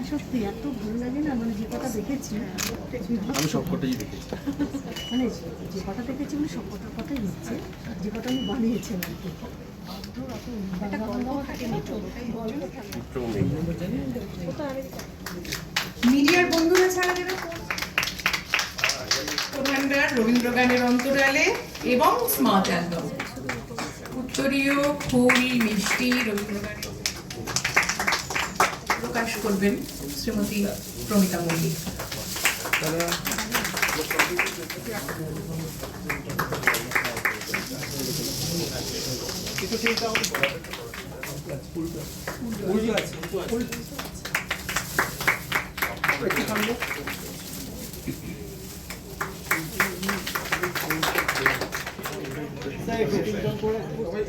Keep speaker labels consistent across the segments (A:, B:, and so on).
A: হ্যাঁ সত্যি এত ভালো লাগে না মানে যে কটা দেখেছি
B: আমি সবকটাই দেখেছি।
A: মানে যে কটা দেখেছি মানে সব কটার কথাই হচ্ছে যে কটা আমি বানিয়েছেন আর কি।
C: মিডিয়ার বন্ধুরা ছাড়া যাবে রবীন্দ্র গানের অন্তরালে এবং স্মার্ট অ্যালবাম। উত্তরীয় ফুল মিষ্টি রবীন্দ্র গানের প্রকাশ করবেন শ্রীমতী প্রমিতা মল্লিক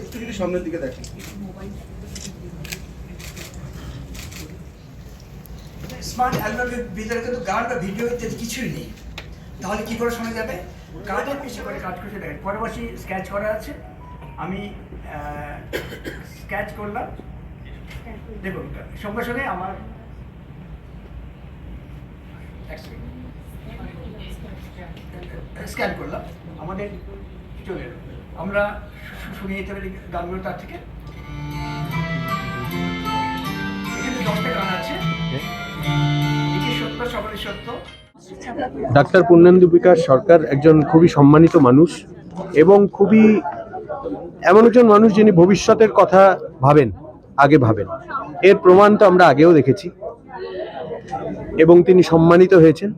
B: একটু যদি সামনের দিকে দেখেন।
D: স্মার্ট অ্যালবামের ভিতরে কিন্তু গান বা ভিডিও ইত্যাদি কিছুই নেই। তাহলে কি করে শোনা যাবে? কার্ডের পিছিয়ে করে কাজ করতে দেখেন। পরবর্তী স্কেচ করা আছে। আমি স্কেচ করলাম। দেখুন, সঙ্গে সঙ্গে আমার স্ক্যান করলাম। আমাদের চলে আমরা শু- শুনিয়ে দিতে পারি গানগুলো তার থেকে। দশটা গান
E: ডাক্তার পূর্ণেন্দু বিকাশ সরকার একজন খুবই সম্মানিত মানুষ এবং খুবই এমন একজন মানুষ যিনি ভবিষ্যতের কথা ভাবেন, আগে ভাবেন। এর প্রমাণ তো আমরা আগেও দেখেছি। এবং তিনি সম্মানিত হয়েছেন।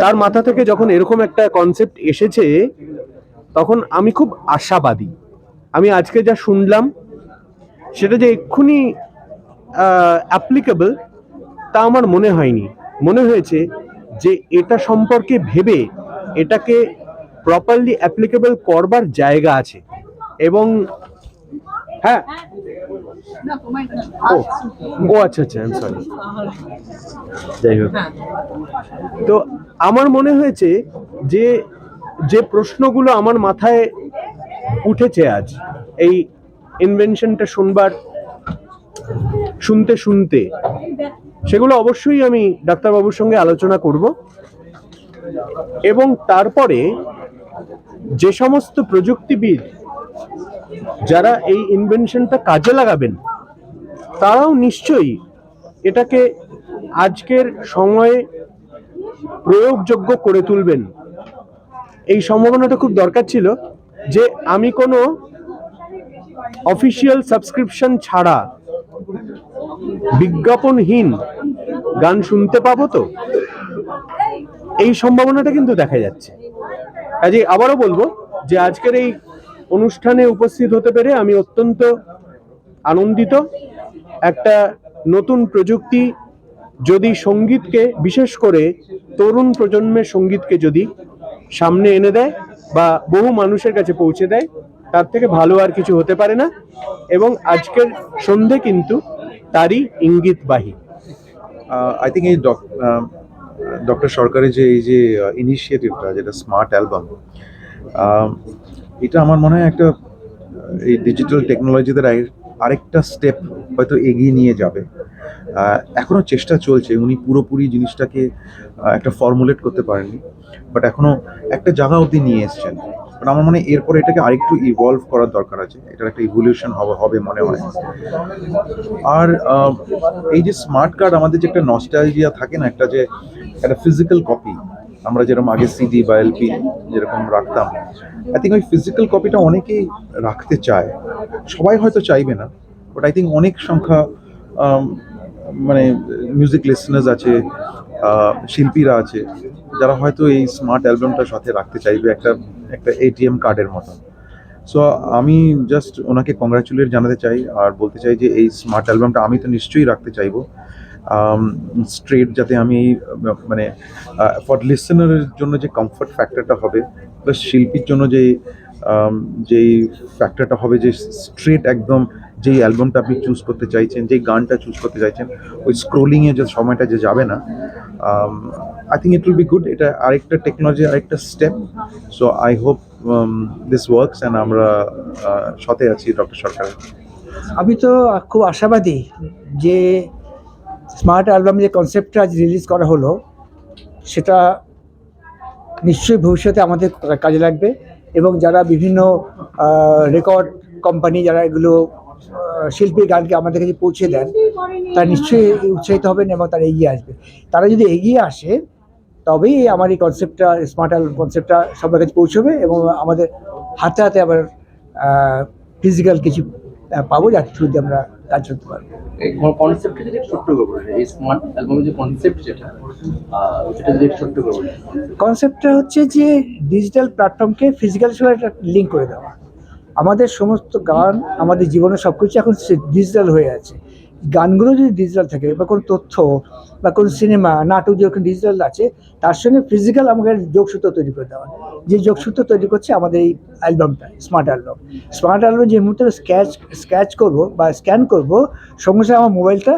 E: তার মাথা থেকে যখন এরকম একটা কনসেপ্ট এসেছে, তখন আমি খুব আশাবাদী। আমি আজকে যা শুনলাম, সেটা যে এক্ষুনি অ্যাপ্লিকেবল তা আমার মনে হয়নি। মনে হয়েছে যে এটা সম্পর্কে ভেবে এটাকে প্রপারলি অ্যাপ্লিকেবল করবার জায়গা আছে। এবং হ্যাঁ। ও ও আচ্ছা আচ্ছা যাই হোক। তো আমার মনে হয়েছে যে যে প্রশ্নগুলো আমার মাথায় উঠেছে আজ, এই ইনভেনশনটা শুনবার, শুনতে শুনতে সেগুলো অবশ্যই আমি ডাক্তারবাবুর সঙ্গে আলোচনা করব। এবং তারপরে যে সমস্ত প্রযুক্তিবিদ যারা এই ইনভেনশনটা কাজে লাগাবেন, তারাও নিশ্চয়ই এটাকে আজকের সময়ে প্রয়োগযোগ্য করে তুলবেন। এই সম্ভাবনাটা খুব দরকার ছিল যে আমি কোনো অফিসিয়াল সাবস্ক্রিপশন ছাড়া বিজ্ঞাপনহীন গান শুনতে পাবো তো? এই সম্ভাবনাটা কিন্তু দেখা যাচ্ছে। কাজে আবারও বলব যে আজকের এই অনুষ্ঠানে উপস্থিত হতে পেরে আমি অত্যন্ত আনন্দিত। একটা নতুন প্রযুক্তি যদি সঙ্গীতকে, বিশেষ করে তরুণ প্রজন্মের সঙ্গীতকে যদি সামনে এনে দেয় বা বহু মানুষের কাছে পৌঁছে দেয়, তার থেকে ভালো আর কিছু হতে পারে না। এবং আজকের সন্ধে কিন্তু তারই ইঙ্গিত ইঙ্গিতবাহী
F: আই থিঙ্ক এই ডক্টর সরকারের যে, এই যে ইনিশিয়েটিভটা যেটা স্মার্ট অ্যালবাম এটা আমার মনে হয় একটা এই ডিজিটাল টেকনোলজিদের আরেকটা স্টেপ হয়তো এগিয়ে নিয়ে যাবে। এখনও চেষ্টা চলছে, উনি পুরোপুরি জিনিসটাকে একটা ফর্মুলেট করতে পারেননি বাট এখনও একটা জায়গা অবধি নিয়ে এসছেন। বাট আমার মনে হয় এরপরে এটাকে আরেকটু ইভলভ করার দরকার আছে। এটার একটা ইভলিউশন হবে হবে মনে হয়। আর এই যে স্মার্ট কার্ড আমাদের যে একটা নস্টালজিয়া থাকে না, একটা যে, একটা ফিজিক্যাল কপি আমরা যেরকম আগে সিডি বা এলপি যেরকম রাখতাম আই থিঙ্ক ওই ফিজিক্যাল কপিটা অনেকেই রাখতে চায়। সবাই হয়তো চাইবে না বাট আই থিঙ্ক অনেক সংখ্যা মানে মিউজিক লিসনার্স আছে শিল্পীরা আছে, যারা হয়তো এই স্মার্ট অ্যালবামটার সাথে রাখতে চাইবে একটা একটা এটিএম কার্ডের মতো সো আমি জাস্ট ওনাকে কংগ্রাচুলেট জানাতে চাই আর বলতে চাই যে এই স্মার্ট অ্যালবামটা আমি তো নিশ্চয়ই রাখতে চাইব। স্ট্রেট যাতে আমি মানে ফর লিসনারের জন্য যে কমফর্ট ফ্যাক্টরটা হবে প্লাস শিল্পীর জন্য যে যেই ফ্যাক্টরটা হবে যে স্ট্রেট একদম যেই অ্যালবামটা আপনি চুজ করতে চাইছেন যেই গানটা চুজ করতে চাইছেন ওই স্ক্রোলিংয়ে যে সময়টা যে যাবে না I think it will be good এটা আরেকটা টেকনোলজি আরেকটা step so I hope this works and আমরা আহ, সাথে আছি ডক্টর সরকারের
G: আমি তো খুব আশাবাদী যে স্মার্ট অ্যালবাম যে কনসেপ্টটা আজ রিলিজ করা হলো সেটা নিশ্চয়ই ভবিষ্যতে আমাদের কাজে লাগবে এবং যারা বিভিন্ন রেকর্ড কোম্পানি যারা এগুলো শিল্পীর গানকে আমাদের কাছে পৌঁছে দেন তারা নিশ্চয়ই উৎসাহিত হবেন এবং তারা এগিয়ে আসবে। তারা যদি এগিয়ে আসে তবেই আমার এই কনসেপ্টটা স্মার্ট অ্যালবাম কনসেপ্টটা সবার কাছে পৌঁছবে এবং আমাদের হাতে হাতে আবার ফিজিক্যাল কিছু পাবো যার থ্রুতে আমরা কাজ করতে পারব।
H: কনসেপ্টটা যদি ছোট্ট করে এই স্মার্ট অ্যালবামের যে কনসেপ্ট যেটা সেটা যদি ছোট্ট করে
G: কনসেপ্টটা হচ্ছে যে ডিজিটাল প্ল্যাটফর্মকে ফিজিক্যাল সঙ্গে একটা লিঙ্ক করে দেওয়া। আমাদের সমস্ত গান, আমাদের জীবনের সব কিছু এখন ডিজিটাল হয়ে আছে। গানগুলো যদি ডিজিটাল থাকে, বা কোনো তথ্য, বা কোনো সিনেমা নাটক যখন ডিজিটাল আছে, তার সঙ্গে ফিজিক্যাল আমাকে যোগসূত্র তৈরি করে দেওয়া। যে যোগসূত্র তৈরি করছে আমাদের এই অ্যালবামটা স্মার্ট অ্যালবাম স্মার্ট অ্যালবাম যে মুহূর্তে স্ক্যাচ স্ক্যাচ করব বা স্ক্যান করব, সঙ্গে সঙ্গে আমার মোবাইলটা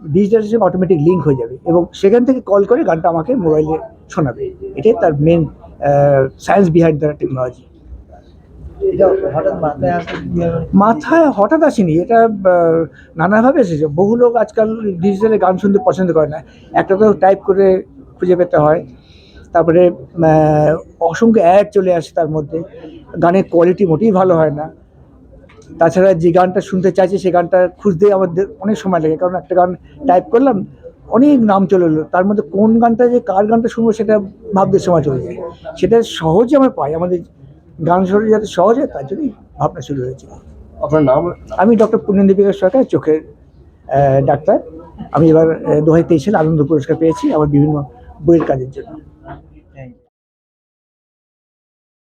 G: ডিজিটাল সঙ্গে অটোমেটিক লিঙ্ক হয়ে যাবে এবং সেখান থেকে কল করে গানটা আমাকে মোবাইলে শোনাবে। এটাই তার main science behind the technology মাথায় হঠাৎ আসেনি, এটা নানাভাবে এসেছে। বহু লোক আজকাল ডিজিটালে গান শুনতে পছন্দ করে না। একটা তো টাইপ করে খুঁজে পেতে হয়। তারপরে অসংখ্য অ্যাড চলে আসে তার মধ্যে। গানের কোয়ালিটি মোটেই ভালো হয় না। তাছাড়া যে গানটা শুনতে চাইছে, সে গানটা খুঁজতে আমাদের অনেক সময় লাগে। কারণ একটা গান টাইপ করলাম, অনেক নাম চলে এলো। তার মধ্যে কোন গানটা যে কার গানটা শুনব সেটা ভাবতে সময় চলে যায়। সেটা সহজে আমরা পাই। আমাদের গান শরীর যাতে সহজ হয় তার জন্যই ভাবনা শুরু হয়েছে।
H: আপনার নাম?
G: আমি ডক্টর পুণ্যদীপিকা সরকার চোখের ডাক্তার। আমি এবার দু হাজার তেইশ সালে আনন্দ পুরস্কার পেয়েছি আমার বিভিন্ন বইয়ের কাজের জন্য।